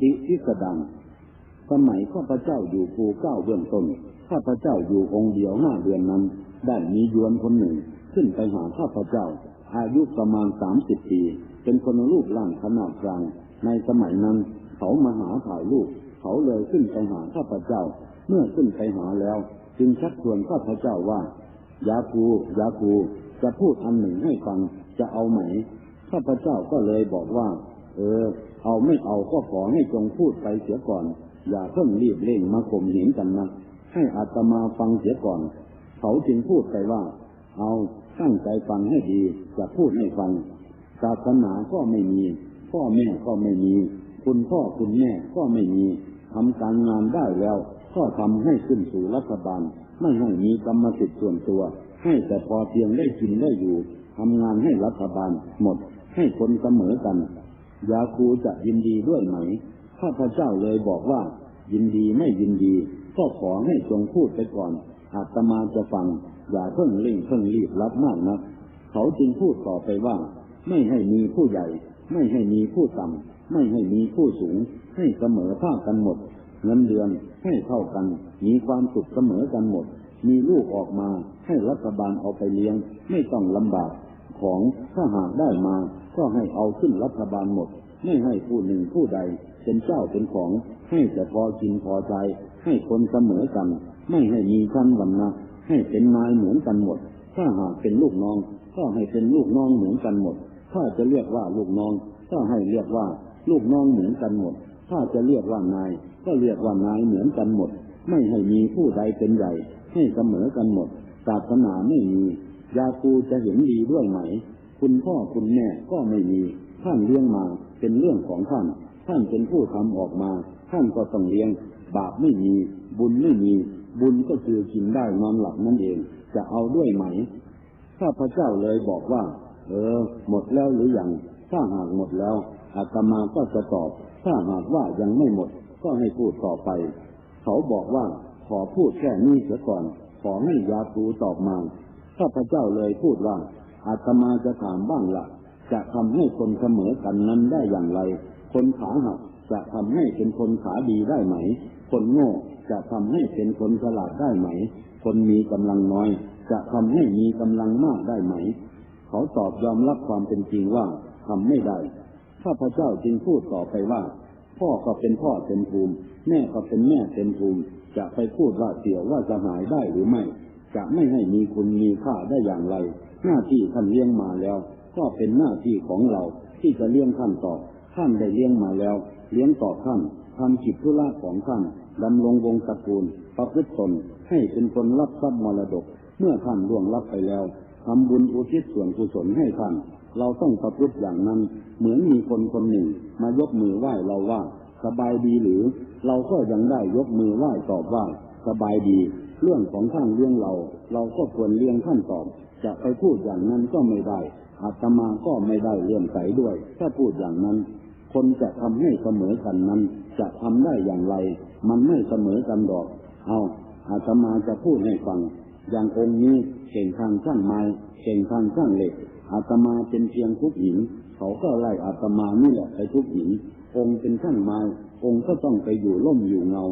ติทิสดัง สมัยข้าพเจ้าอยู่ภูเก้าเบื้องต้น ข้าพเจ้าอยู่องค์เดียวห้าเดือนนั้น ได้มียวนคนหนึ่ง ขึ้นไปหาข้าพเจ้า อายุประมาณสามสิบปี เป็นคนรูปร่างขนาดกลาง ในสมัยนั้น เขามาหาถ่ายรูป เขาเลยขึ้นไปหาข้าพเจ้า เมื่อขึ้นไปหาแล้ว จึงชักชวนข้าพเจ้าว่า ยาคูยาคูจะพูดอันหนึ่งให้ฟัง จะเอาไหม ข้าพเจ้าก็เลยบอกว่า เออ เอาไม่เอาก็ขอให้จงพูดไปเสียก่อน อย่าเพิ่งรีบเร่งมาข่มเหงกันนะให้อาตมาฟังเสียก่อน เขาจึงพูดไปว่า เอาตั้งใจฟังให้ดีจะพูดให้ฟังศาสนาก็ไม่มี พ่อแม่ก็ไม่มี คุณพ่อคุณแม่ก็ไม่มีทำการงานได้แล้ว ก็ทำให้ขึ้นสู่รัฐบาล ไม่ให้มีกรรมสิทธิ์ส่วนตัว ให้แต่พอเพียงได้กินได้อยู่ทำงานให้รัฐบาลหมด ให้คนเสมอกัน ยาคูจะยินดีด้วยไหม ข้าพเจ้าเลยบอกว่า ยินดีไม่ยินดี ก็ขอให้จงพูดไปก่อน อาตมาจะฟัง อย่าเพิ่งเร่งเพิ่งรีบรับมากนะเขาจึงพูดต่อไปว่า ไม่ให้มีผู้ใหญ่ ไม่ให้มีผู้ต่ำไม่ให้มีผู้สูง ให้เสมอภาคกันหมด เงินเดือนให้เท่ากัน มีความสุขเสมอกันหมด มีลูกออกมาให้รัฐบาลเอาไปเลี้ยง ไม่ต้องลำบาก ของถ้าหากได้มา ก็ให้เอาขึ้นรัฐบาลหมด ไม่ให้ผู้หนึ่งผู้ใด เป็นเจ้าเป็นของ ให้แต่พอกินพอใจ ให้คนเสมอกัน ไม่ให้มีชั้นวรรณะให้เป็นนายเหมือนกันหมด ถ้าหากเป็นลูกน้อง ก็ให้เป็นลูกน้องเหมือนกันหมด ถ้าจะเรียกว่าลูกน้อง ก็ให้เรียกว่า ลูกน้องเหมือนกันหมด ถ้าจะเรียกว่านาย ก็เรียกว่านายเหมือนกันหมด ไม่ให้มีผู้ใดเป็นใหญ่ ให้เสมอกันหมดศาสนาไม่มี ยาคูจะเห็นดีด้วยไหม คุณพ่อคุณแม่ก็ไม่มี ท่านเลี้ยงมา เป็นเรื่องของท่าน ท่านเป็นผู้ทำออกมา ท่านก็ต้องเลี้ยง บาปไม่มี บุญไม่มี บุญก็คือกินได้นอนหลับนั่นเอง จะเอาด้วยไหม ข้าพระเจ้าเลยบอกว่า เออ หมดแล้วหรือยัง ถ้าหากหมดแล้ว อาตมาก็จะตอบ ถ้าหากว่ายังไม่หมด ก็ให้พูดต่อไป เขาบอกว่า ขอพูดแค่นี้เสียก่อน ขอให้ยาคูตอบมา ข้าพเจ้าเลยพูดว่าอาตมาจะถามบ้างละจะทำให้คนเสมอกันนั้นได้อย่างไร คนขาหักจะทำให้เป็นคนขาดีได้ไหม คนโง่จะทำให้เป็นคนฉลาดได้ไหม คนมีกำลังน้อย จะทำให้มีกำลังมากได้ไหม เขาตอบยอมรับความเป็นจริงว่าทำไม่ได้ ข้าพเจ้าจึงพูดต่อไปว่า พ่อก็เป็นพ่อเต็มภูมิ แม่ก็เป็นแม่เต็มภูมิ จะไปพูดว่าเสียวว่าจะหายได้หรือไม่ จะไม่ให้มีคุณมีค่าได้อย่างไร หน้าที่ท่านเลี้ยงมาแล้ว ก็เป็นหน้าที่ของเราที่จะเลี้ยงท่านต่อท่านได้เลี้ยงมาแล้ว เลี้ยงต่อท่านทำกิจธุระของท่านดำรงวงตระกูลประพฤติตนให้เป็นคนรับทรัพย์มรดก เมื่อท่านล่วงลับไปแล้วทำบุญอุทิศส่วนกุศลให้ท่าน เราต้องประพฤติอย่างนั้น เหมือนมีคนคนหนึ่ง มายกมือไหว้เราว่า สบายดีหรือ เราก็ยังได้ยกมือไหว้ตอบว่า สบายดี เรื่องของท่านเลี้ยงเรา เราก็ควรเลี้ยงท่านตอบ จะไปพูดอย่างนั้นก็ไม่ได้อาตมาก็ไม่ได้เลื่อมใสด้วย ถ้าพูดอย่างนั้น คนจะทำให้เสมอกันนั้น จะทำได้อย่างไร มันไม่เสมอกันดอก เอาอาตมาจะพูดให้ฟัง อย่างองค์นี้เก่งทางช่างไม้เก่งทางช่างเหล็กอาตมาเป็นเพียงทุกหิน เขาก็ไล่อาตมานี่แหละไปทุกหิน องค์เป็นช่างไม้องค์ก็ต้องไปอยู่ร่มอยู่เงา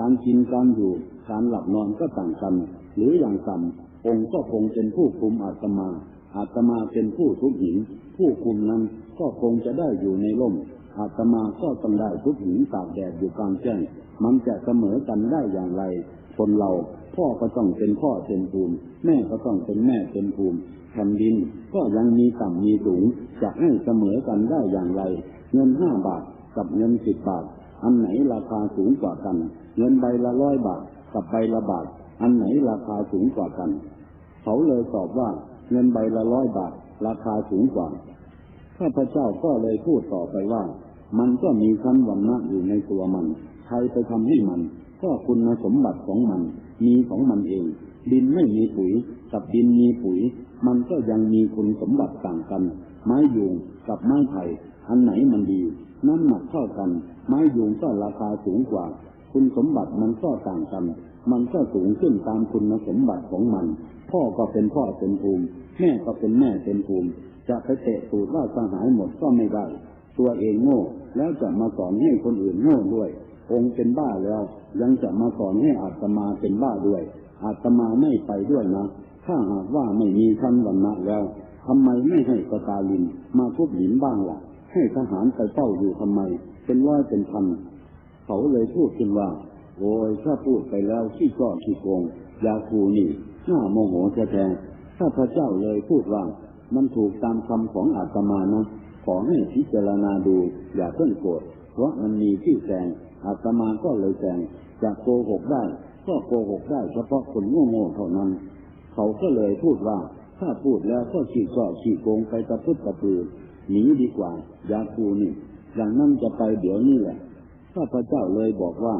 การกินการอยู่ การหลับนอนก็ต่างกัน หรืออย่างต่ำองค์ก็คงเป็นผู้คุมอาตมา อาตมาเป็นผู้ทุกหินผู้คุมนั้นก็คงจะได้อยู่ในร่ม อาตมาก็ต้องได้ทุกหินตากแดดอยู่กลางแจ้งมันจะเสมอกันได้อย่างไร คนเราพ่อก็ต้องเป็นพ่อเต็มภูมิ แม่ก็ต้องเป็นแม่เต็มภูมิแผ่นดินก็ยังมีต่ำมีสูงจะให้เสมอกันได้อย่างไร เงินห้าบาทกับเงินสิบบาท อันไหนราคาสูงกว่ากัน เงินใบละร้อยบาทกับใบละบาท อันไหนราคาสูงกว่ากัน เขาเลยตอบว่าเงินใบละร้อยบาท ราคาสูงกว่าข้าพเจ้าก็เลยพูดต่อไปว่า มันก็มีชั้นวรรณะอยู่ในตัวมัน ใครไปทำให้มัน ก็คุณสมบัติของมัน มีของมันเอง ดินไม่มีปุ๋ย กับดินมีปุ๋ย มันก็ยังมีคุณสมบัติต่างกัน ไม้ยูงกับไม้ไผ่อันไหนมันดี น้ำหนักเท่ากัน ไม้ยูงก็ราคาสูงกว่า คุณสมบัติมันก็ต่างกัน มันก็สูงขึ้นตามคุณสมบัติของมัน พ่อก็เป็นพ่อเต็มภูมิ แม่ก็เป็นแม่เต็มภูมิ จะไปเตะตูดว่าสหายหมดก็ไม่ได้ ตัวเองโง่ แล้วจะมาสอนให้คนอื่นโง่ด้วย องค์เป็นบ้าแล้ว ยังจะมาสอนให้อาตมาเป็นบ้าด้วย อาตมาไม่ไปด้วยนะ ถ้าหากว่าไม่มีชั้นวันนะแล้วทำไมไม่ให้สตาลินมาทุบหินบ้างล่ะ ให้ทหารไปเฝ้าอยู่ทำไม เป็นร้อยเป็นพัน เขาเลยพูดขึ้นว่า โอ้ยถ้าพูดไปแล้วขี้ก้อขี้โกงยาคูนี่หน่าโมโหแท้ๆถ้าพระเจ้าเลยพูดว่า มันถูกตามคำของอาตมานะ ขอให้พิจารณาดู อย่าเพิ่งโกรธ เพราะมันมีที่แซงอาตมาก็เลยแซงจะโกหกได้ ก็โกหกได้เฉพาะคนโง่ๆเท่านั้น เขาก็เลยพูดว่า ถ้าพูดแล้วก็ขี้ก้อขี้โกงไปตะพุดตะปือ หนีดีกว่า ยาคูนี่อย่างนั้นจะไปเดี๋ยวนี้แหละข้าพเจ้าเลยบอกว่า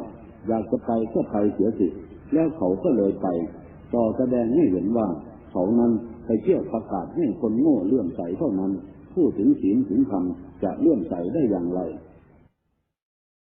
อยากจะไปก็ไปเสียสิแล้วเขาก็เลยไป ต่อแสดงให้เห็นว่า เขานั้นไปเที่ยวประกาศให้คนโง่เลื่อมใสเท่านั้น ผู้ถึงศีลถึงธรรมจะเลื่อมใสได้อย่างไร